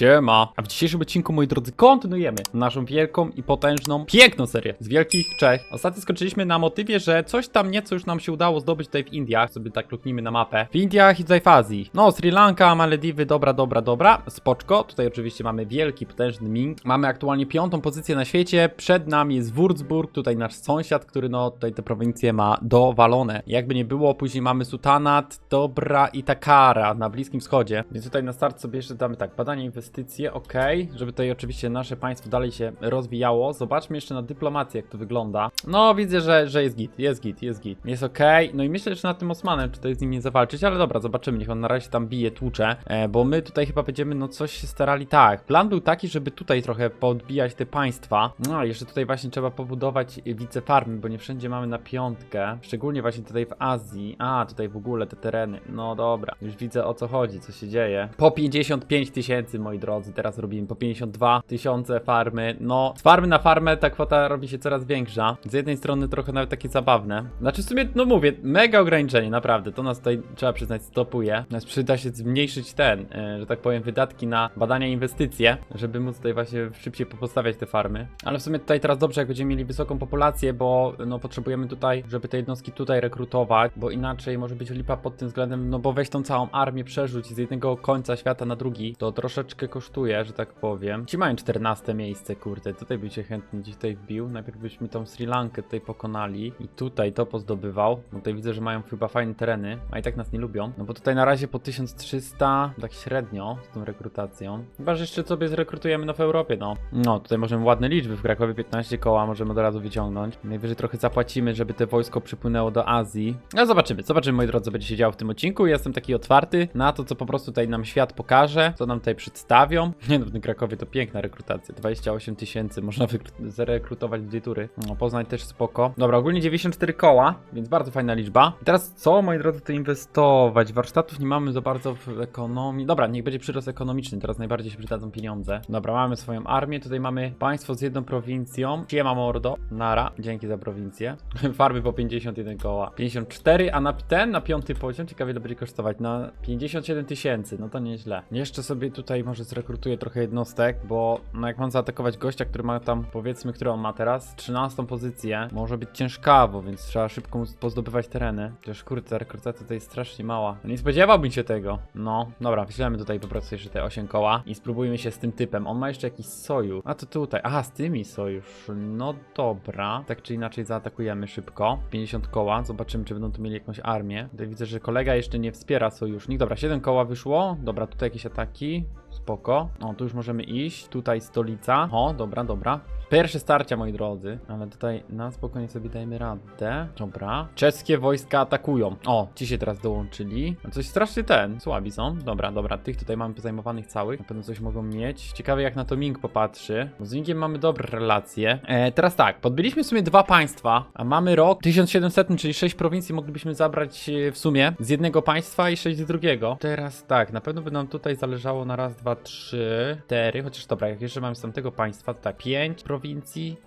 Siema! A w dzisiejszym odcinku, moi drodzy, kontynuujemy naszą wielką i potężną, piękną serię z Wielkich Czech. Ostatnio skończyliśmy na motywie, że coś tam nieco już nam się udało zdobyć tutaj w Indiach, sobie tak luknijmy na mapę. W Indiach i tutaj w Azji. No, Sri Lanka, Malediwy, dobra, dobra, dobra, spoczko. Tutaj oczywiście mamy wielki, potężny Ming. Mamy aktualnie piątą pozycję na świecie. Przed nami jest Würzburg, tutaj nasz sąsiad, który no tutaj te prowincje ma dowalone. Jakby nie było, później mamy Sultanat, Dobra i Takara na Bliskim Wschodzie. Więc tutaj na start sobie jeszcze damy tak, badanie inwestycje, ok, żeby tutaj oczywiście nasze państwo dalej się rozwijało. Zobaczmy jeszcze na dyplomację, jak to wygląda. No, widzę, że, że jest git, jest git, jest git. Jest ok, no i myślę jeszcze nad tym Osmanem, czy tutaj z nim nie zawalczyć, ale dobra, zobaczymy, niech on na razie tam bije, tłucze, e, bo my tutaj chyba będziemy, no coś się starali, tak. Plan był taki, żeby tutaj trochę podbijać te państwa. No, jeszcze tutaj właśnie trzeba pobudować wicefarmy, bo nie wszędzie mamy na piątkę, szczególnie właśnie tutaj w Azji. A, tutaj w ogóle te tereny, no dobra, już widzę o co chodzi, co się dzieje. Po 55 tysięcy, moi drodzy, teraz robimy po 52 tysiące farmy. No, z farmy na farmę ta kwota robi się coraz większa. Z jednej strony trochę nawet takie zabawne. Znaczy w sumie, no mówię, mega ograniczenie, naprawdę. To nas tutaj, trzeba przyznać, stopuje. Nas przyda się zmniejszyć ten, e, że tak powiem, wydatki na badania i inwestycje, żeby móc tutaj właśnie szybciej postawiać te farmy. Ale w sumie tutaj teraz dobrze, jak będziemy mieli wysoką populację, bo no potrzebujemy tutaj, żeby te jednostki tutaj rekrutować, bo inaczej może być lipa pod tym względem, no bo weź tą całą armię przerzuć z jednego końca świata na drugi, to troszeczkę kosztuje, że tak powiem. Ci mają 14 miejsce, kurde, tutaj by się chętnie gdzieś tutaj wbił. Najpierw byśmy tą Sri Lankę tutaj pokonali i tutaj to pozdobywał, bo tutaj widzę, że mają chyba fajne tereny, a i tak nas nie lubią. No bo tutaj na razie po 1300, tak średnio z tą rekrutacją. Chyba, że jeszcze sobie zrekrutujemy no w Europie, no. No, tutaj możemy ładne liczby, w Krakowie 15 koła możemy od razu wyciągnąć. Najwyżej trochę zapłacimy, żeby te wojsko przypłynęło do Azji. No zobaczymy, zobaczymy moi drodzy, co będzie się działo w tym odcinku. Jestem taki otwarty na to, co po prostu tutaj nam świat pokaże, co nam tutaj przedstawią. Nie no, w Krakowie to piękna rekrutacja, 28 tysięcy można zarekrutować dwie tury. No, Poznań też spoko. Dobra, ogólnie 94 koła, więc bardzo fajna liczba. I teraz co, moi drodzy, to inwestować? Warsztatów nie mamy za bardzo w ekonomii. Dobra, niech będzie przyrost ekonomiczny, teraz najbardziej się przydadzą pieniądze. Dobra, mamy swoją armię, tutaj mamy państwo z jedną prowincją. Siema mordo, nara, dzięki za prowincję. Farby po 51 koła. 54, a na ten, na piąty poziom, ciekawie ile będzie kosztować, na 57 tysięcy, no to nieźle. Jeszcze sobie tutaj może zrekrutuję trochę jednostek, bo no jak mam zaatakować gościa, który ma tam, powiedzmy, który on ma teraz, 13 pozycję, może być ciężkawo, więc trzeba szybko pozdobywać tereny. Chociaż kurde, ta rekrutacja tutaj jest strasznie mała. No nie spodziewałbym się tego. No, dobra, wyślemy tutaj po prostu jeszcze te 8 koła i spróbujmy się z tym typem. On ma jeszcze jakiś sojusz. A to tutaj, aha, z tymi sojusz. No dobra, tak czy inaczej zaatakujemy szybko. 50 koła, zobaczymy, czy będą tu mieli jakąś armię. Tutaj widzę, że kolega jeszcze nie wspiera sojusznik. Dobra, 7 koła wyszło. Dobra, tutaj jakieś ataki. Spoko. O, tu już możemy iść. Tutaj stolica. O, dobra, dobra. Pierwsze starcia, moi drodzy. Ale tutaj na spokojnie sobie dajmy radę. Dobra. Czeskie wojska atakują. O, ci się teraz dołączyli. No Coś strasznie ten. Słabi są. Dobra, dobra. Tych tutaj mamy zajmowanych całych. Na pewno coś mogą mieć. Ciekawe jak na to Ming popatrzy. Bo z Mingiem mamy dobre relacje. E, teraz tak. Podbyliśmy w sumie dwa państwa. A mamy rok 1700, czyli 6 prowincji moglibyśmy zabrać e, w sumie z jednego państwa i 6 z drugiego. Teraz tak. Na pewno by nam tutaj zależało na raz, dwa, trzy, cztery. Chociaż dobra, jak jeszcze mamy z tamtego państwa, to tak. 5 prowincji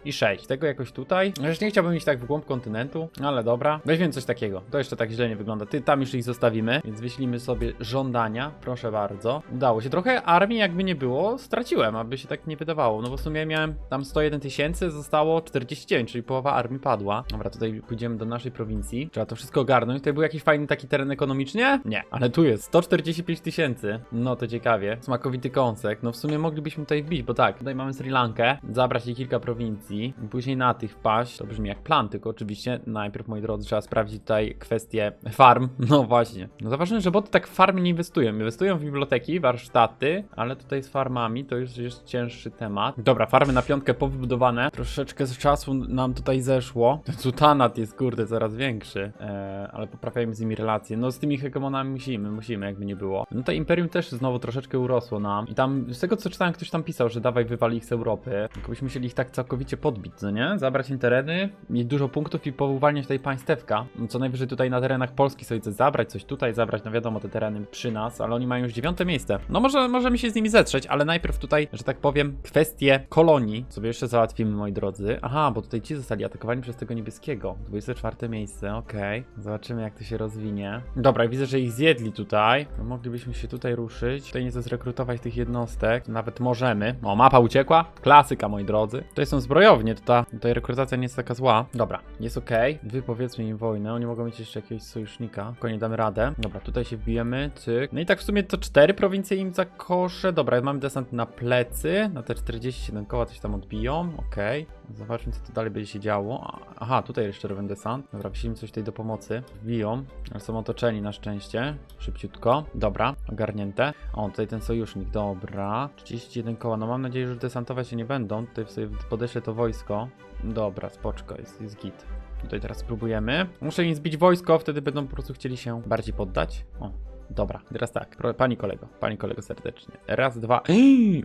i 6. Tego jakoś tutaj. No Już nie chciałbym iść tak w głąb kontynentu, ale dobra. Weźmiemy coś takiego. To jeszcze tak źle nie wygląda. Ty tam już ich zostawimy, więc wyślimy sobie żądania. Proszę bardzo. Udało się. Trochę armii jakby nie było, straciłem, aby się tak nie wydawało. No bo w sumie miałem tam 101 tysięcy, zostało 49, czyli połowa armii padła. Dobra, tutaj pójdziemy do naszej prowincji. Trzeba to wszystko ogarnąć. Tutaj był jakiś fajny taki teren ekonomicznie? Nie, ale tu jest 145 tysięcy. No to ciekawie. Smakowity kąsek. No w sumie moglibyśmy tutaj wbić, bo tak, tutaj mamy Sri Lankę, zabrać jej kilka prowincji, i później na tych wpaść. To brzmi jak plan, tylko oczywiście najpierw, moi drodzy, trzeba sprawdzić tutaj kwestię farm. No właśnie. No zauważyłem, że boty tak w farmy nie inwestują. Inwestują w biblioteki, warsztaty, ale tutaj z farmami to już jest cięższy temat. Dobra, farmy na piątkę powybudowane. Troszeczkę z czasu nam tutaj zeszło. Ten jest, kurde, coraz większy. Eee, ale poprawiajmy z nimi relacje. No z tymi hegemonami musimy, musimy, jakby nie było. No to imperium też znowu troszeczkę urosło nam. I tam, z tego co czytałem, ktoś tam pisał, że dawaj wywali ich z Europy. Tylko byśmy musieli ich tak całkowicie podbić, no nie? Zabrać im tereny, mieć dużo punktów i powuwalniać tutaj państewka. Co najwyżej tutaj na terenach Polski sobie coś zabrać, coś tutaj zabrać, no wiadomo, te tereny przy nas, ale oni mają już dziewiąte miejsce. No może możemy się z nimi zetrzeć, ale najpierw tutaj, że tak powiem, kwestie kolonii sobie jeszcze załatwimy, moi drodzy. Aha, bo tutaj ci zostali atakowani przez tego niebieskiego. 24 miejsce, okej. Zobaczymy, jak to się rozwinie. Dobra, widzę, że ich zjedli tutaj. No, moglibyśmy się tutaj ruszyć. Tutaj nieco zrekrutować tych jednostek. Nawet możemy. O, mapa uciekła. Klasyka, moi drodzy. Tutaj są zbrojownie, to ta, tutaj rekrutacja nie jest taka zła. Dobra, jest okej. Wy powiedzmy im wojnę. Oni mogą mieć jeszcze jakiegoś sojusznika. Koniec damy radę. Dobra, tutaj się wbijemy. Cyk. No i tak w sumie to cztery prowincje im zakoszę. Dobra, mamy desant na plecy. Na te 47 koła coś tam odbiją. Okej. Zobaczmy, co tu dalej będzie się działo. Aha, tutaj jeszcze robię desant. Dobra, wzięli coś tutaj do pomocy. Wbiją, ale są otoczeni na szczęście. Szybciutko. Dobra, ogarnięte. O, tutaj ten sojusznik. Dobra. 31 koła. No mam nadzieję, że desantować się nie będą. Tutaj sobie podeślę to wojsko. Dobra, spoczko, jest, jest git. Tutaj teraz spróbujemy. Muszę im zbić wojsko, wtedy będą po prostu chcieli się bardziej poddać. O, dobra, teraz tak. Pani kolego, pani kolego serdecznie. Raz, dwa.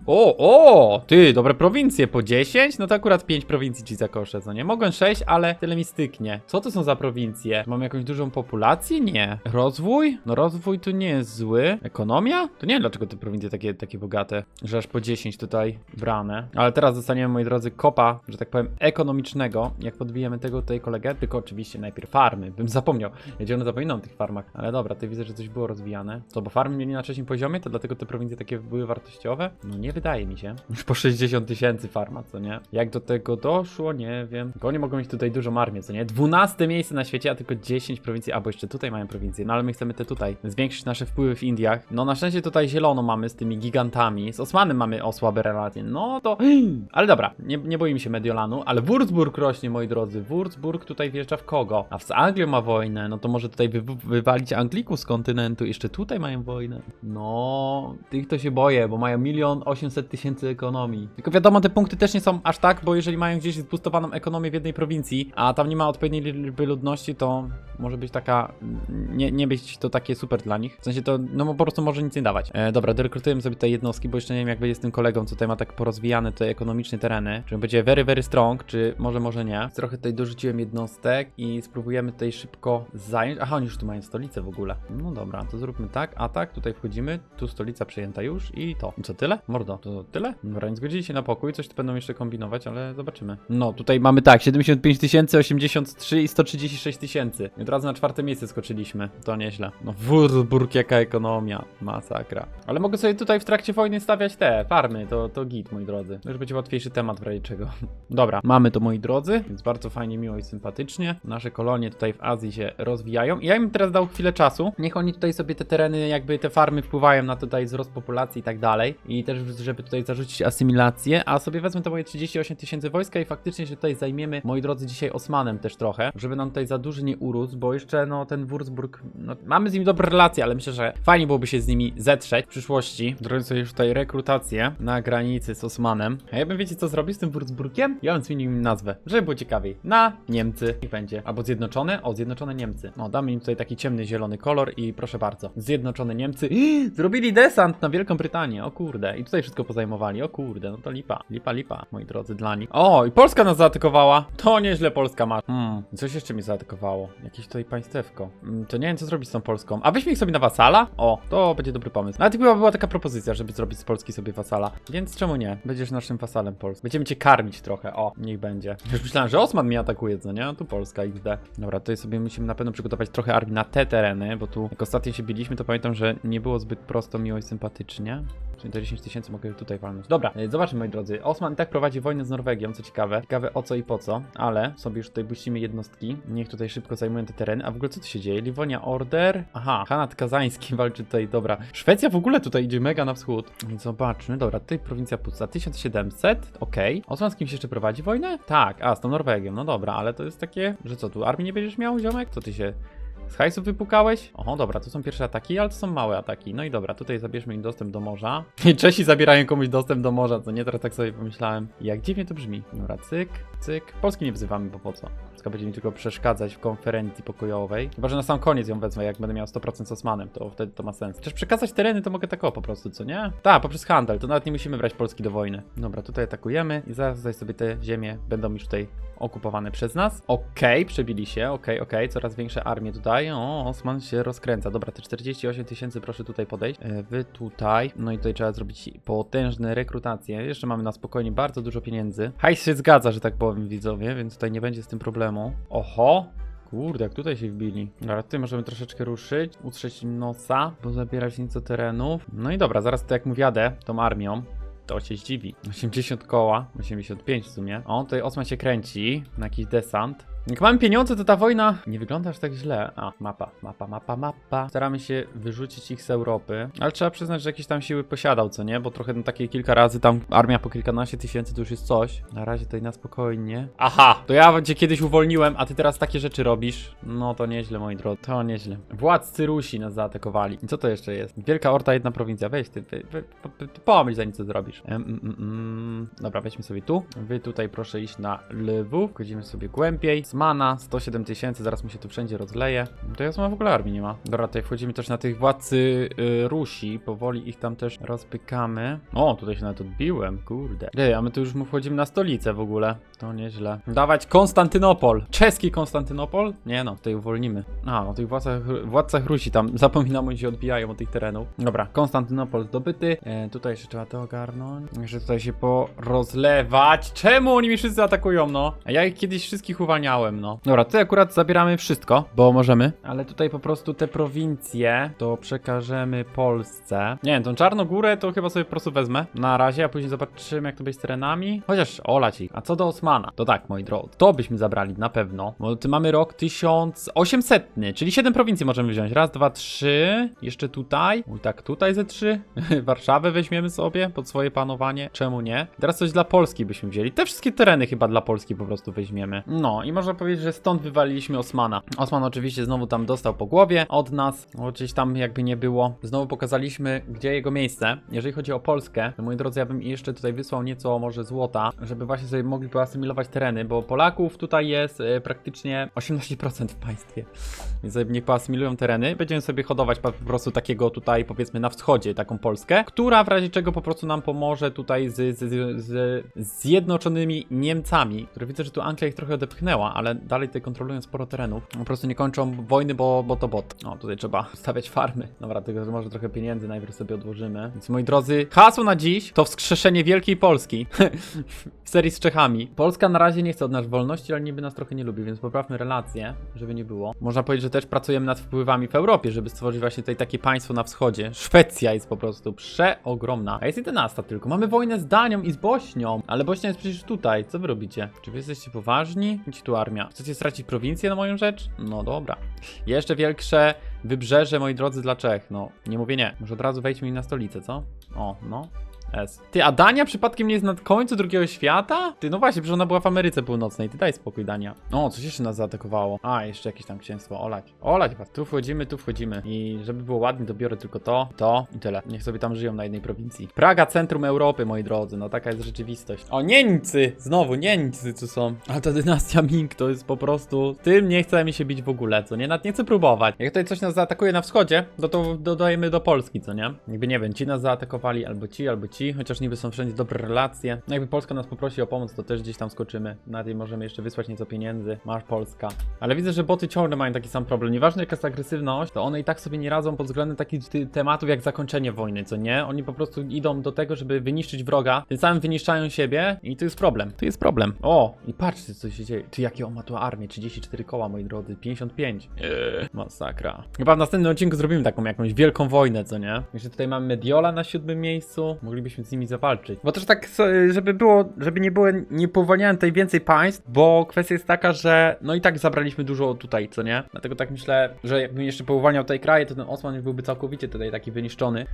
O, o! Ty, dobre prowincje po 10? No to akurat 5 prowincji ci zakoszę, co nie? Mogłem 6, ale tyle mi styknie. Co to są za prowincje? Mam jakąś dużą populację? Nie. Rozwój? No rozwój tu nie jest zły. Ekonomia? To nie wiem dlaczego te prowincje takie, takie bogate, że aż po 10 tutaj brane. Ale teraz dostaniemy, moi drodzy, kopa, że tak powiem, ekonomicznego, jak podbijemy tego tutaj kolegę, tylko oczywiście najpierw farmy. Bym zapomniał. Ja ciągle zapominam o tych farmach. Ale dobra, to widzę, że coś było rozwijane. Co, bo farmy mieli na trzecim poziomie, to dlatego te prowincje takie były wartościowe? No nie wydaje mi się. Już po 60 tysięcy farma, co nie? Jak do tego doszło, nie wiem. Tylko oni mogą mieć tutaj dużą armię, co nie? 12 miejsce na świecie, a tylko 10 prowincji, albo jeszcze tutaj mają prowincje. No ale my chcemy te tutaj zwiększyć nasze wpływy w Indiach. No na szczęście tutaj zielono mamy z tymi gigantami. Z Osmanem mamy o słabe relacje. No to... Ale dobra, nie, nie boimy się Mediolanu, ale Würzburg rośnie, moi drodzy. Würzburg tutaj wjeżdża w kogo? A z Anglią ma wojnę, no to może tutaj wy, wywalić Anglików z kontynentu. Jeszcze tutaj mają wojnę. No, tych to się boję, bo mają milion osiemset tysięcy ekonomii. Tylko wiadomo, te punkty też nie są aż tak, bo jeżeli mają gdzieś zbustowaną ekonomię w jednej prowincji, a tam nie ma odpowiedniej liczby ludności, to może być taka, nie, nie być to takie super dla nich. W sensie to, no po prostu może nic nie dawać. E, dobra, dorekrutujemy sobie te jednostki, bo jeszcze nie wiem jak będzie z tym kolegą, co tutaj ma tak porozwijane te ekonomiczne tereny. Czy będzie very, very strong, czy może, może nie. Trochę tutaj dorzuciłem jednostek i spróbujemy tutaj szybko zająć. Aha, oni już tu mają stolicę w ogóle. No dobra, to zróbmy tak, atak, tutaj wchodzimy, tu stolica przejęta już i to. Co, tyle? Mordo, to tyle? Dobra, nie zgodzili się na pokój, coś tu będą jeszcze kombinować, ale zobaczymy. No, tutaj mamy tak, 75 tysięcy, 83 i 136 tysięcy. I od razu na czwarte miejsce skoczyliśmy. To nieźle. No, Würzburg, jaka ekonomia. Masakra. Ale mogę sobie tutaj w trakcie wojny stawiać te farmy, to, to git, moi drodzy. To już będzie łatwiejszy temat w razie czego. Dobra, mamy to, moi drodzy, więc bardzo fajnie, miło i sympatycznie. Nasze kolonie tutaj w Azji się rozwijają. I ja im teraz dał chwilę czasu. Niech oni tutaj sobie te tereny, jakby te farmy wpływają na tutaj wzrost populacji i tak dalej. I też, żeby tutaj zarzucić asymilację. A sobie wezmę te moje 38 tysięcy wojska i faktycznie się tutaj zajmiemy, moi drodzy, dzisiaj Osmanem też trochę, żeby nam tutaj za duży nie urósł, bo jeszcze no ten Würzburg, no mamy z nim dobre relacje, ale myślę, że fajnie byłoby się z nimi zetrzeć w przyszłości. Zrobię sobie już tutaj rekrutację na granicy z Osmanem. A ja bym wiecie co zrobić z tym Würzburgiem? Ja bym zmienił im nazwę, żeby było ciekawiej. Na Niemcy. Niech będzie. Albo Zjednoczone? O, Zjednoczone Niemcy. O, damy im tutaj taki ciemny zielony kolor i proszę bardzo. Zjednoczone Niemcy. Zrobili desant na Wielką Brytanię. O kurde. I tutaj wszystko pozajmowali. O kurde, no to lipa. Lipa, lipa, moi drodzy, dla nich. O, i Polska nas zaatakowała. To nieźle Polska ma. Hmm, coś jeszcze mi zaatakowało. Jakieś tutaj państewko. Mm, to nie wiem, co zrobić z tą Polską. A weźmy ich sobie na wasala? O, to będzie dobry pomysł. Nawet chyba była taka propozycja, żeby zrobić z Polski sobie wasala. Więc czemu nie? Będziesz naszym wasalem Polski. Będziemy cię karmić trochę. O, niech będzie. Już myślałem, że Osman mnie atakuje, co nie? A tu Polska XD. Dobra, tutaj sobie musimy na pewno przygotować trochę armii na te tereny, bo tu jak ostatnio się biliśmy, to pamiętam, że nie było zbyt prosto, miło i sympatycznie. Czyli te 10 tysięcy mogę tutaj walnąć. Dobra, e, zobaczmy moi drodzy. Osman i tak prowadzi wojnę z Norwegią, co ciekawe. Ciekawe o co i po co, ale sobie już tutaj puścimy jednostki. Niech tutaj szybko zajmują te tereny. A w ogóle co tu się dzieje? Liwonia Order. Aha, Hanat Kazański walczy tutaj, dobra. Szwecja w ogóle tutaj idzie mega na wschód. Zobaczmy, dobra, tutaj prowincja pusta. 1700, okej. Osman z kimś jeszcze prowadzi wojnę? Tak, a z tą Norwegią, no dobra, ale to jest takie, że co tu, armii nie będziesz miał, ziomek? Co ty się z hajsów wypukałeś? Oho, dobra, to są pierwsze ataki, ale to są małe ataki. No i dobra, tutaj zabierzmy im dostęp do morza. I Czesi zabierają komuś dostęp do morza, co nie? Teraz tak sobie pomyślałem. Jak dziwnie to brzmi. Dobra, cyk, cyk. Polski nie wzywamy, bo po co? Polska będzie mi tylko przeszkadzać w konferencji pokojowej. Chyba, że na sam koniec ją wezmę, jak będę miał 100% z Osmanem, to wtedy to ma sens. Też przekazać tereny to mogę tak o po prostu, co nie? Tak, poprzez handel, to nawet nie musimy brać Polski do wojny. Dobra, tutaj atakujemy i zaraz tutaj sobie te ziemie będą już tutaj okupowane przez nas. Okej, przebili się, okej, okej, coraz większe armie tutaj. O, Osman się rozkręca. Dobra, te 48 tysięcy proszę tutaj podejść. E, Wy tutaj. No i tutaj trzeba zrobić potężne rekrutacje. Jeszcze mamy na spokojnie bardzo dużo pieniędzy. Hajs się zgadza, że tak powiem, widzowie, więc tutaj nie będzie z tym problemu. Oho, Kurde, jak tutaj się wbili. Dobra, tutaj możemy troszeczkę ruszyć, utrzeć im nosa, bo zabierać nieco terenów. No i dobra, zaraz to jak mu wjadę tą armią, to się zdziwi. 80 koła, 85 w sumie. O, tutaj Osman się kręci na jakiś desant. Jak mamy pieniądze, to ta wojna nie wygląda aż tak źle. A, mapa, mapa, mapa, mapa. Staramy się wyrzucić ich z Europy, ale trzeba przyznać, że jakieś tam siły posiadał, co nie? Bo trochę no, takie kilka razy tam armia po kilkanaście tysięcy to już jest coś. Na razie tutaj na spokojnie. Aha, to ja cię kiedyś uwolniłem, a ty teraz takie rzeczy robisz. No to nieźle, moi drodzy, to nieźle. Władcy Rusi nas zaatakowali. I co to jeszcze jest? Wielka Orta, jedna prowincja. Weź ty, ty, ty, ty, co zrobisz. Mm, mm, mm. Dobra, weźmy sobie tu. Wy tutaj proszę iść na Lwów. Wchodzimy sobie głębiej. Zmana, 107 tysięcy, zaraz mi się tu wszędzie rozleje. To ja w ogóle armii nie ma. Dobra, tutaj wchodzimy też na tych władcy y, Rusi. Powoli ich tam też rozpykamy. O, tutaj się nawet odbiłem, kurde. Ej, a my tu już mu wchodzimy na stolicę w ogóle. To nieźle. Dawać Konstantynopol. Czeski Konstantynopol? Nie no, tutaj uwolnimy. A, o tych władcach, władcach Rusi tam, zapominam, oni się odbijają od tych terenów. Dobra, Konstantynopol zdobyty. E, tutaj jeszcze trzeba to ogarnąć. Jeszcze tutaj się porozlewać. Czemu oni mi wszyscy atakują, no? A ja ich kiedyś wszystkich uwalniałem, no. Dobra, tutaj akurat zabieramy wszystko, bo możemy. Ale tutaj po prostu te prowincje to przekażemy Polsce. Nie wiem, tą Czarnogórę to chyba sobie po prostu wezmę. Na razie, a później zobaczymy, jak to będzie z terenami. Chociaż olać ich. A co do Osmana? To tak, moi drodzy. To byśmy zabrali na pewno. Bo ty mamy rok 1800, czyli 7 prowincji możemy wziąć. Raz, dwa, trzy. Jeszcze tutaj. Uj, tak, tutaj ze trzy. Warszawę weźmiemy sobie pod swoje panowanie. Czemu nie? Teraz coś dla Polski byśmy wzięli. Te wszystkie tereny chyba dla Polski po prostu weźmiemy. No i można powiedzieć, że stąd wywaliliśmy Osmana. Osman oczywiście znowu tam dostał po głowie od nas. Gdzieś tam jakby nie było. Znowu pokazaliśmy, gdzie jego miejsce. Jeżeli chodzi o Polskę, to moi drodzy, ja bym jeszcze tutaj wysłał nieco może złota, żeby właśnie sobie mogli poasymilować tereny, bo Polaków tutaj jest e, praktycznie 18% w państwie. Więc niech poasymilują tereny. Będziemy sobie hodować po prostu takiego tutaj, powiedzmy, na wschodzie, taką Polskę, która w razie czego po prostu nam pomoże tutaj z, z, z, zjednoczonymi Niemcami, które widzę, że tu Anglia ich trochę odepchnęła, ale dalej tutaj kontrolują sporo terenów. Po prostu nie kończą wojny, bo, bo to bot. O, tutaj trzeba stawiać farmy. Dobra, tego że może trochę pieniędzy najpierw sobie odłożymy. Więc moi drodzy, hasło na dziś to wskrzeszenie Wielkiej Polski. w serii z Czechami. Polska na razie nie chce od nas wolności, ale niby nas trochę nie lubi, więc poprawmy relacje, żeby nie było. Można powiedzieć, że też pracujemy nad wpływami w Europie, żeby stworzyć właśnie tutaj takie państwo na wschodzie. Szwecja jest po prostu przeogromna. A jest 11 tylko. Mamy wojnę z Danią i z Bośnią, ale Bośnia jest przecież tutaj. Co wy robicie? Czy wy jesteście poważni? Gdzie tu armia? Chcecie stracić prowincję na moją rzecz? No dobra. Jeszcze większe wybrzeże, moi drodzy, dla Czech. No, nie mówię nie. Może od razu wejdźmy im na stolicę, co? O, no. S. Ty, a Dania przypadkiem nie jest na końcu drugiego świata? Ty, no właśnie, przecież ona była w Ameryce Północnej. Ty daj spokój, Dania. O, coś jeszcze nas zaatakowało. A, jeszcze jakieś tam księstwo. Olać. Olać was. Tu wchodzimy, tu wchodzimy. I żeby było ładnie, to biorę tylko to, to i tyle. Niech sobie tam żyją na jednej prowincji. Praga, centrum Europy, moi drodzy. No taka jest rzeczywistość. O, Niemcy! Znowu, Niemcy tu są. A ta dynastia Ming to jest po prostu... Tym nie chce mi się bić w ogóle, co nie? Nawet nie chcę próbować. Jak tutaj coś nas zaatakuje na wschodzie, no to dodajemy do Polski, co nie? Jakby nie wiem, ci nas zaatakowali, albo ci, albo ci, chociaż niby są wszędzie dobre relacje. No jakby Polska nas poprosi o pomoc, to też gdzieś tam skoczymy. Na tej możemy jeszcze wysłać nieco pieniędzy. Masz Polska. Ale widzę, że boty ciągle mają taki sam problem. Nieważne jaka jest agresywność, to one i tak sobie nie radzą pod względem takich tematów jak zakończenie wojny, co nie? Oni po prostu idą do tego, żeby wyniszczyć wroga, tym samym wyniszczają siebie i to jest problem. To jest problem. O, i patrzcie co się dzieje. Ty, jakie on ma tu armię? 34 koła, moi drodzy. 55. Eee, masakra. Chyba w następnym odcinku zrobimy taką jakąś wielką wojnę, co nie? Jeszcze tutaj mamy Mediola na siódmym miejscu. Moglibyśmy z nimi zawalczyć. Bo też tak, żeby było, żeby nie było, nie powalniałem tutaj więcej państw, bo kwestia jest taka, że no i tak zabraliśmy dużo tutaj, co nie? Dlatego tak myślę, że jakbym jeszcze powalniał tutaj kraje, to ten Osman byłby całkowicie tutaj taki wyniszczony.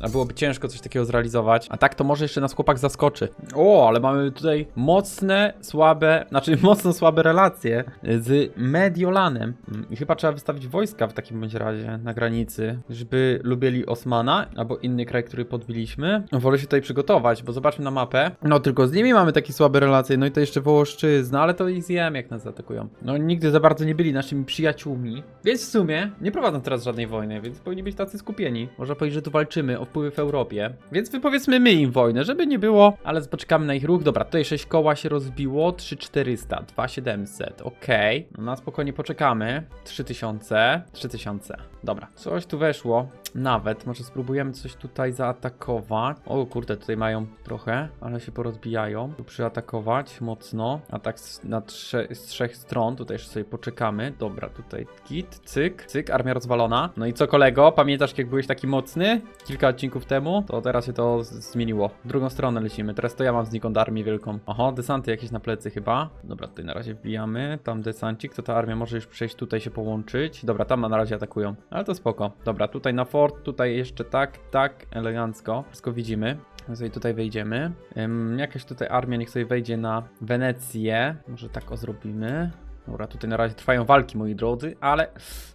A byłoby ciężko coś takiego zrealizować. A tak to może jeszcze nas chłopak zaskoczy. O, ale mamy tutaj mocne, słabe, znaczy mocno słabe relacje z Mediolanem. Mm, I chyba trzeba wystawić wojska w takim bądź razie na granicy, żeby lubili Osmana albo inny kraj, który podbiliśmy. Wolę się tutaj przygotować, bo zobaczmy na mapę. No tylko z nimi mamy takie słabe relacje, no i to jeszcze Wołoszczyzna, ale to ich zjemy jak nas zaatakują. No nigdy za bardzo nie byli naszymi przyjaciółmi, więc w sumie nie prowadzą teraz żadnej wojny, więc powinni być tacy skupieni. Można powiedzieć, że tu walczymy o wpływy w Europie, więc wypowiedzmy my im wojnę, żeby nie było, ale poczekamy na ich ruch. Dobra, tutaj 6 koła się rozbiło, 3400, 2700, okej. No na spokojnie poczekamy. 3000, 3000. Dobra, coś tu weszło. Nawet, może spróbujemy coś tutaj zaatakować. O kurde, tutaj mają trochę, ale się porozbijają. Tu przyatakować mocno. Atak z, na trze z trzech stron. Tutaj jeszcze sobie poczekamy. Dobra, tutaj git, cyk, cyk, armia rozwalona. No i co kolego, pamiętasz jak byłeś taki mocny? Kilka odcinków temu? To teraz się to zmieniło. W drugą stronę lecimy. Teraz to ja mam znikąd armię wielką. Oho, desanty jakieś na plecy chyba. Dobra, tutaj na razie wbijamy. Tam desancik, to ta armia może już przejść tutaj się połączyć. Dobra, tam na razie atakują. Ale to spoko. Dobra, tutaj na fort, tutaj jeszcze tak, tak, elegancko. Wszystko widzimy. My sobie tutaj wejdziemy. Jakaś tutaj armia niech sobie wejdzie na Wenecję. Może tak o zrobimy. Dobra, tutaj na razie trwają walki, moi drodzy, ale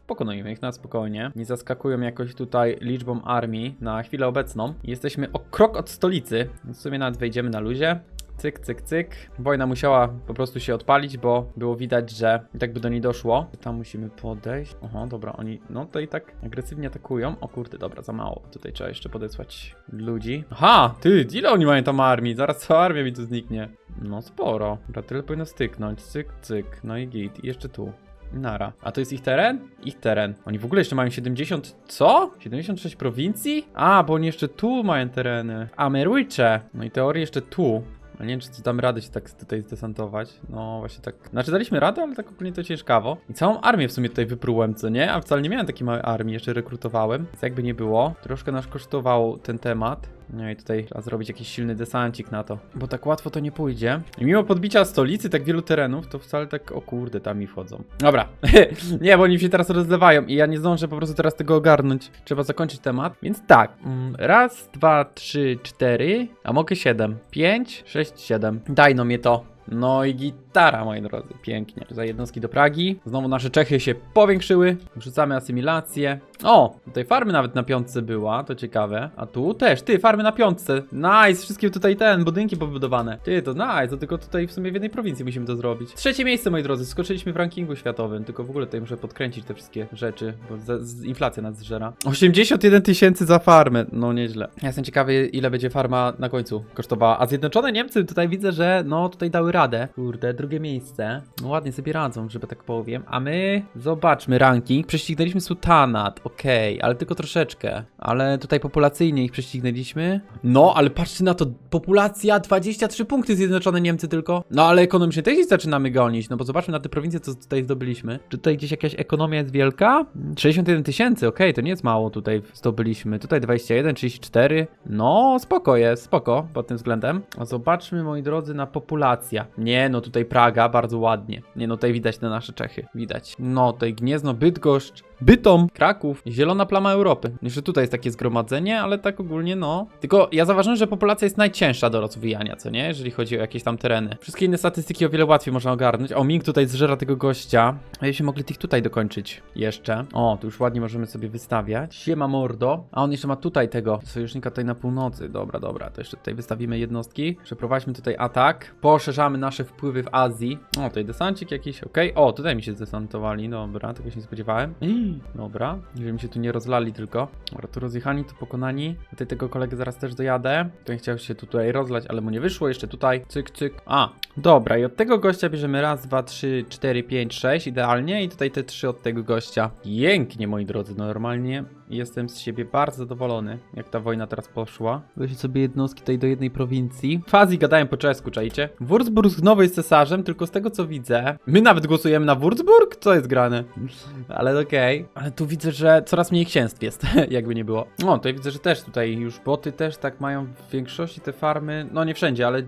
pokonujemy ich na spokojnie. Nie zaskakują jakoś tutaj liczbą armii na chwilę obecną. Jesteśmy o krok od stolicy, w sumie nawet wejdziemy na luzie. Cyk, cyk, cyk. Wojna musiała po prostu się odpalić, bo było widać, że i tak by do niej doszło. Tam musimy podejść. Oho, dobra, oni no tutaj tak agresywnie atakują. O kurde, dobra, za mało. Tutaj trzeba jeszcze podesłać ludzi. Aha, ty, ile oni mają tam armii? Zaraz cała armia mi tu zniknie. No sporo. Dobra, tyle powinno styknąć. Cyk, cyk. No i git. I jeszcze tu. Nara. A to jest ich teren? Ich teren. Oni w ogóle jeszcze mają 70... Co? 76 prowincji? A, bo oni jeszcze tu mają tereny. Amerujcze. No i teorii jeszcze tu. Ale nie wiem, czy damy radę się tak tutaj zdesantować. No właśnie tak. Znaczy daliśmy radę, ale tak ogólnie to ciężkawo. I całą armię w sumie tutaj wyprułem, co nie? A wcale nie miałem takiej małej armii, jeszcze rekrutowałem. Więc jakby nie było. Troszkę nas kosztował ten temat. No i tutaj trzeba zrobić jakiś silny desancik na to. Bo tak łatwo to nie pójdzie. I mimo podbicia stolicy, tak wielu terenów, to wcale tak, o kurde, tam mi wchodzą. Dobra. nie, bo oni się teraz rozlewają i ja nie zdążę po prostu teraz tego ogarnąć. Trzeba zakończyć temat. Więc tak. mm, Raz, dwa, trzy, cztery. A mogę siedem. Pięć, sześć, siedem. Daj no mnie to. No i gitara, moi drodzy, pięknie. Za jednostki do Pragi. Znowu nasze Czechy się powiększyły. Wrzucamy asymilację. O, tutaj farmy nawet na piątce była, to ciekawe. A tu też, ty, farmy na piątce. Nice, wszystkie tutaj ten, budynki pobudowane. Ty, to nice, to tylko tutaj w sumie w jednej prowincji musimy to zrobić. Trzecie miejsce, moi drodzy, skoczyliśmy w rankingu światowym, tylko w ogóle tutaj muszę podkręcić te wszystkie rzeczy, bo z, z, inflacja nas zżera. 81 tysięcy za farmę, no nieźle. Ja jestem ciekawy, ile będzie farma na końcu kosztowała. A Zjednoczone Niemcy tutaj widzę, że no tutaj dały radę. Kurde, drugie miejsce. No ładnie sobie radzą, żeby tak powiem. A my zobaczmy ranking. Prześcignęliśmy Sultanat, okej, ale tylko troszeczkę. Ale tutaj populacyjnie ich prześcignęliśmy. No, ale patrzcie na to, populacja 23 punkty Zjednoczone Niemcy tylko. No, ale ekonomicznie też zaczynamy gonić, no bo zobaczmy na te prowincje, co tutaj zdobyliśmy. Czy tutaj gdzieś jakaś ekonomia jest wielka? 61 tysięcy, okej, to nie jest mało tutaj zdobyliśmy. Tutaj 21, 34. No, spoko jest, spoko pod tym względem. A zobaczmy, moi drodzy, na populację. Nie, no tutaj Praga, bardzo ładnie. Nie, no tutaj widać te nasze Czechy, widać. No, tutaj Gniezno, Bydgoszcz, Bytom, Kraków, zielona plama Europy. Jeszcze tutaj jest takie zgromadzenie, ale tak ogólnie no. Tylko ja zauważyłem, że populacja jest najcięższa do rozwijania, co nie? Jeżeli chodzi o jakieś tam tereny. Wszystkie inne statystyki o wiele łatwiej można ogarnąć. O, Ming tutaj zżera tego gościa. A jeśli mogli tych tutaj dokończyć jeszcze. O, tu już ładnie możemy sobie wystawiać. Siema mordo. A on jeszcze ma tutaj tego sojusznika tutaj na północy. Dobra, dobra, to jeszcze tutaj wystawimy jednostki. Przeprowadźmy tutaj atak. Poszerzamy nasze wpływy w Azji. O, tutaj desancik jakiś, okej. O, tutaj mi się zdesantowali, dobra, tego się nie spodziewałem. Dobra, żeby mi się tu nie rozlali tylko. Dobra, tu rozjechani, tu pokonani. Tutaj tego kolegę zaraz też dojadę. Ten chciał się tu tutaj rozlać, ale mu nie wyszło. Jeszcze tutaj, cyk, cyk. A, dobra, i od tego gościa bierzemy raz, dwa, trzy, cztery, pięć, sześć, idealnie. I tutaj te trzy od tego gościa. Pięknie, moi drodzy, normalnie. Jestem z siebie bardzo zadowolony, jak ta wojna teraz poszła. Weźcie sobie jednostki tutaj do jednej prowincji. W Azji gadają po czesku, czajcie? Würzburg znowu jest cesarzem, tylko z tego co widzę. My nawet głosujemy na Würzburg? Co jest grane? Ale okej. Ale tu widzę, że coraz mniej księstw jest, jakby nie było. O, tutaj widzę, że też tutaj już boty też tak mają w większości te farmy. No nie wszędzie, ale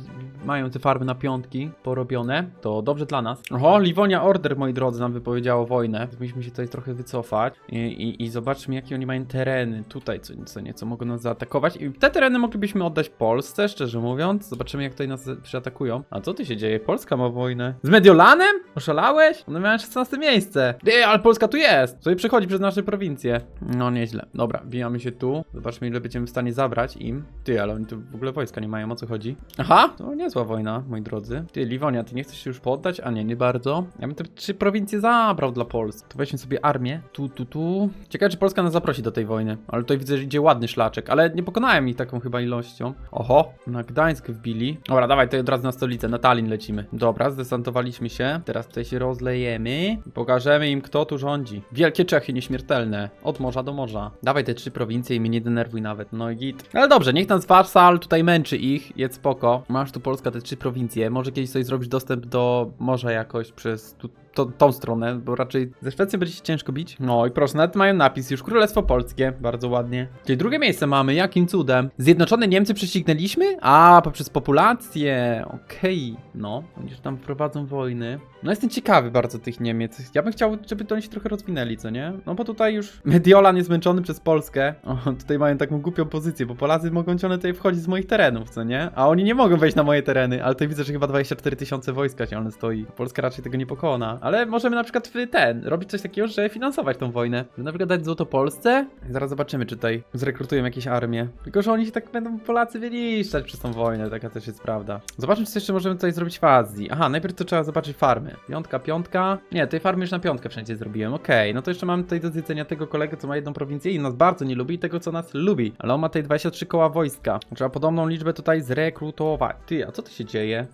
mają te farmy na piątki porobione. To dobrze dla nas. Oho, Livonia Order, moi drodzy, nam wypowiedziało wojnę. Musimy się tutaj trochę wycofać i, i, i zobaczmy, jakie oni mają tereny. Tutaj co, co nieco mogą nas zaatakować. I te tereny moglibyśmy oddać Polsce, szczerze mówiąc. Zobaczymy, jak tutaj nas przyatakują. A co tu się dzieje? Polska ma wojnę. Z Mediolanem? Oszalałeś? One miały 16 miejsce. Ej, ale Polska tu jest! Sobie przechodzi przez nasze prowincje. No nieźle. Dobra, bijamy się tu. Zobaczmy, ile będziemy w stanie zabrać im. Ty, ale oni tu w ogóle wojska nie mają, o co chodzi? Aha, to nie niezła wojna, moi drodzy. Ty, Liwonia, ty nie chcesz się już poddać? A nie, nie bardzo. Ja bym te trzy prowincje zabrał dla Polski. To weźmy sobie armię. Tu, tu, tu. Ciekawe, czy Polska nas zaprosi do tej wojny. Ale tutaj widzę, że idzie ładny szlaczek. Ale nie pokonałem ich taką chyba ilością. Oho, na Gdańsk wbili. Dobra, dawaj, to od razu na stolicę, na Tallin lecimy. Dobra, zdesantowaliśmy się. Teraz tutaj się rozlejemy. Pokażemy im, kto tu rządzi. Wielkie Czechy, nieśmiertelne. Od morza do morza. Dawaj te trzy prowincje i mnie nie denerwuj nawet. No i git. Ale dobrze, niech nas wasal tutaj męczy ich. Jest spoko. Masz tu Polska te trzy prowincje. Może kiedyś sobie zrobić dostęp do morza jakoś przez tu, to, tą stronę, bo raczej ze Szwecją będzie się ciężko bić. No i proszę, nawet mają napis już Królestwo Polskie, bardzo ładnie. Czyli drugie miejsce mamy, jakim cudem? Zjednoczone Niemcy prześcignęliśmy? A, poprzez populację, okej. No, oni tam prowadzą wojny. No jestem ciekawy bardzo tych Niemiec. Ja bym chciał, żeby to oni się trochę rozwinęli, co nie? No bo tutaj już Mediolan jest zmęczony przez Polskę. O, tutaj mają taką głupią pozycję, bo Polacy mogą ciągle tutaj wchodzić z moich terenów, co nie? A oni nie mogą wejść na moje tereny, ale tutaj widzę, że chyba 24 tysiące wojska ciągle stoi. Polska raczej tego nie pokona. Ale możemy na przykład ten, robić coś takiego, że finansować tą wojnę. Na przykład dać złoto Polsce. Zaraz zobaczymy, czy tutaj zrekrutują jakieś armie. Tylko, że oni się tak będą Polacy wyliczać przez tą wojnę, taka też jest prawda. Zobaczmy, co jeszcze możemy tutaj zrobić w Azji. Aha, najpierw to trzeba zobaczyć farmy. Piątka, piątka. Nie, tej farmy już na piątkę wszędzie zrobiłem. Okej, no to jeszcze mamy tutaj do zjedzenia tego kolegę, co ma jedną prowincję i nas bardzo nie lubi tego, co nas lubi. Ale on ma tutaj 23 koła wojska. Trzeba podobną liczbę tutaj zrekrutować. Ty, a co tu się dzieje?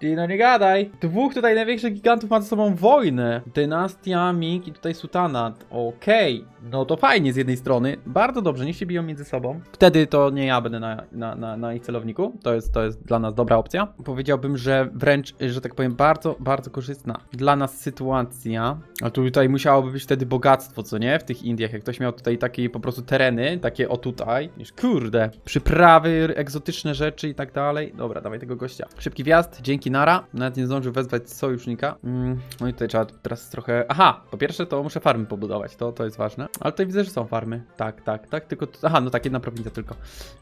Ty, no nie gadaj. Dwóch tutaj największych gigantów ma ze sobą wojnę. Dynastia Ming i tutaj Sultanat. Okej, no to fajnie z jednej strony. Bardzo dobrze, niech się biją między sobą. Wtedy to nie ja będę na, na, na, na ich celowniku. To jest, to jest dla nas dobra opcja. Powiedziałbym, że wręcz, że tak powiem, bardzo, bardzo korzystna dla nas sytuacja. A tu tutaj musiałoby być wtedy bogactwo, co nie? W tych Indiach, jak ktoś miał tutaj takie po prostu tereny, takie o tutaj. Już kurde, przyprawy, egzotyczne rzeczy i tak dalej. Dobra, dawaj tego gościa. Szybki wjazd, dzięki Nara. Nawet nie zdążył wezwać sojusznika. Mm, no i tutaj trzeba teraz trochę... Aha, po pierwsze to muszę farmy pobudować, to, to jest ważne. Ale tutaj widzę, że są farmy. Tak, tak, tak, tylko... Aha, no tak, jedna prowincja tylko.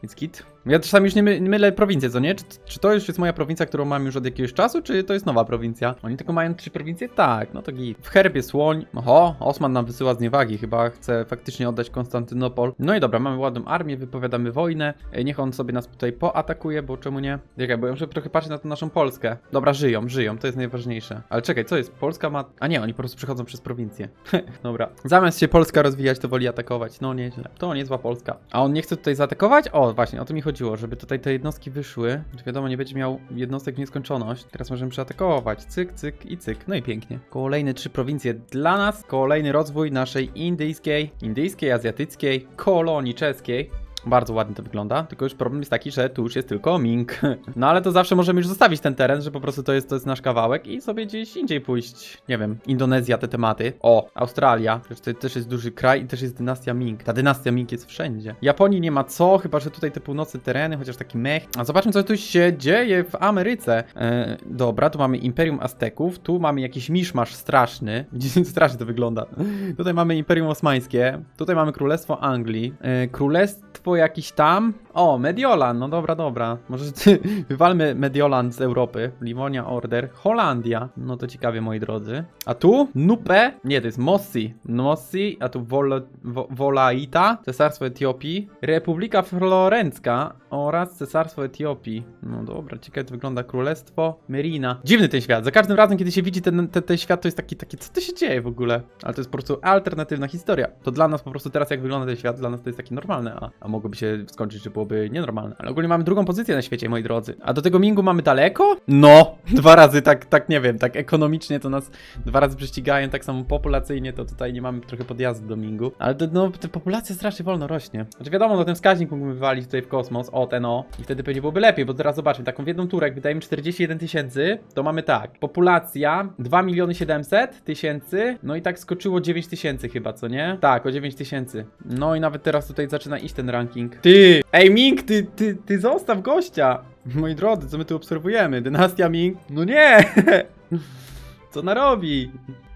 Więc kit. Ja czasami już nie, my, nie mylę prowincję, co nie? Czy, czy to już jest moja prowincja, którą mam już od jakiegoś czasu, czy to jest nowa prowincja? Oni tylko mają trzy prowincje? Tak, no to git. W herbie słoń. Oho, Osman nam wysyła zniewagi, chyba chce faktycznie oddać Konstantynopol. No i dobra, mamy ładną armię, wypowiadamy wojnę. Ej, Niech on sobie nas tutaj poatakuje, bo czemu nie? Czekaj, bo ja muszę trochę patrzeć na tą naszą Polskę. Dobra, żyją, żyją, to jest najważniejsze. Ale czekaj, co jest? Polska ma... A nie, oni po prostu przechodzą przez prowincję. dobra. Zamiast się Polska rozwijać, to woli atakować. No nieźle. To niezła Polska. A on nie chce tutaj zaatakować? O, właśnie, o to mi chodziło, żeby tutaj te jednostki wyszły. Wiadomo, nie będzie miał jednostek w nieskończoność. Teraz możemy przeatakować. Cyk, cyk i cyk. No i pięknie. Kolejne trzy prowincje dla nas. Kolejny rozwój naszej indyjskiej, indyjskiej, azjatyckiej, kolonii czeskiej. Bardzo ładnie to wygląda, tylko już problem jest taki, że tu już jest tylko Ming. No ale to zawsze możemy już zostawić ten teren, że po prostu to jest, to jest nasz kawałek i sobie gdzieś indziej pójść. Nie wiem, Indonezja, te tematy. O, Australia, przecież to też jest duży kraj i też jest dynastia Ming. Ta dynastia Ming jest wszędzie. Japonii nie ma co, chyba że tutaj te północne tereny, chociaż taki mech. A zobaczmy, co tu się dzieje w Ameryce. E, dobra, tu mamy Imperium Azteków, tu mamy jakiś miszmasz straszny. Strasznie to wygląda. Tutaj mamy Imperium Osmańskie, tutaj mamy Królestwo Anglii, e, Królestwo jakiś tam. O, Mediolan, no dobra, dobra. Może wywalmy Mediolan z Europy. Livonia Order, Holandia. No to ciekawie, moi drodzy. A tu? Nupe? Nie, to jest Mossi. Mossi, a tu Vol Wo- Wolaita, Cesarstwo Etiopii, Republika Florencka oraz Cesarstwo Etiopii. No dobra, ciekawe to wygląda Królestwo Merina. Dziwny ten świat. Za każdym razem, kiedy się widzi ten, ten, ten świat, to jest taki, taki, co to się dzieje w ogóle? Ale to jest po prostu alternatywna historia. To dla nas po prostu teraz, jak wygląda ten świat, dla nas to jest taki normalny, a, a mogłoby się skończyć, że byłoby nienormalne. Ale ogólnie mamy drugą pozycję na świecie, moi drodzy. A do tego Mingu mamy daleko? No, dwa razy tak, tak nie wiem, tak ekonomicznie to nas dwa razy prześcigają, tak samo populacyjnie to tutaj nie mamy trochę podjazdu do Mingu. Ale to, no, ta populacja strasznie wolno rośnie. Znaczy wiadomo, no ten wskaźnik mógłbym wywalić tutaj w kosmos, o ten o, i wtedy pewnie byłoby lepiej, bo teraz zobaczmy, taką w jedną turę, jak wydajemy 41 tysięcy, to mamy tak, populacja 2 miliony 700 tysięcy, no i tak skoczyło 9 tysięcy chyba, co nie? Tak, o 9 tysięcy. No i nawet teraz tutaj zaczyna iść ten ranking. Ty! Ej Ming, ty, ty, ty zostaw gościa! Moi drodzy, co my tu obserwujemy? Dynastia Ming? No nie! Co narobi?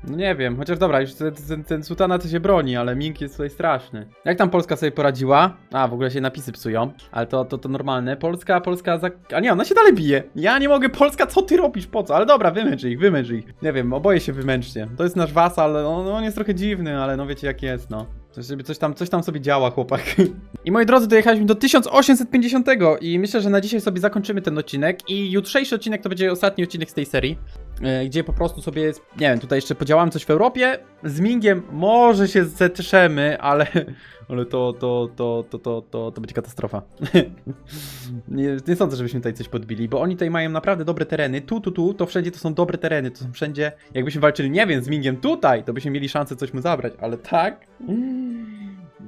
No nie wiem, chociaż dobra, już ten, ten, ten sultana to się broni, ale Ming jest tutaj straszny. Jak tam Polska sobie poradziła? A, w ogóle się napisy psują, ale to, to, to normalne. Polska, Polska za... A nie, ona się dalej bije. Ja nie mogę, Polska, co ty robisz, po co? Ale dobra, wymęcz ich, wymęcz ich. Nie wiem, oboje się wymęczcie. To jest nasz wasal, no on jest trochę dziwny, ale no wiecie jak jest, no. Coś, sobie, coś, tam, coś tam sobie działa, chłopak. I moi drodzy, dojechaliśmy do 1850 i myślę, że na dzisiaj sobie zakończymy ten odcinek i jutrzejszy odcinek to będzie ostatni odcinek z tej serii, gdzie po prostu sobie, nie wiem, tutaj jeszcze podziałamy coś w Europie, z Mingiem może się zetrzemy, ale, ale to, to, to, to, to, to, to będzie katastrofa. nie, nie sądzę, żebyśmy tutaj coś podbili, bo oni tutaj mają naprawdę dobre tereny, tu, tu, tu, to wszędzie to są dobre tereny, to są wszędzie, jakbyśmy walczyli, nie wiem, z Mingiem tutaj, to byśmy mieli szansę coś mu zabrać, ale tak...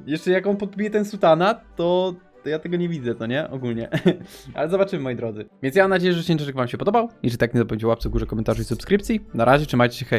Jeszcze jak on podbije ten sultanat, to, to ja tego nie widzę, to nie? Ogólnie. Ale zobaczymy, moi drodzy. Więc ja mam nadzieję, że odcinek wam się podobał. I że tak nie zapomnijcie łapce górze, komentarzu i subskrypcji. Na razie, trzymajcie się, hej.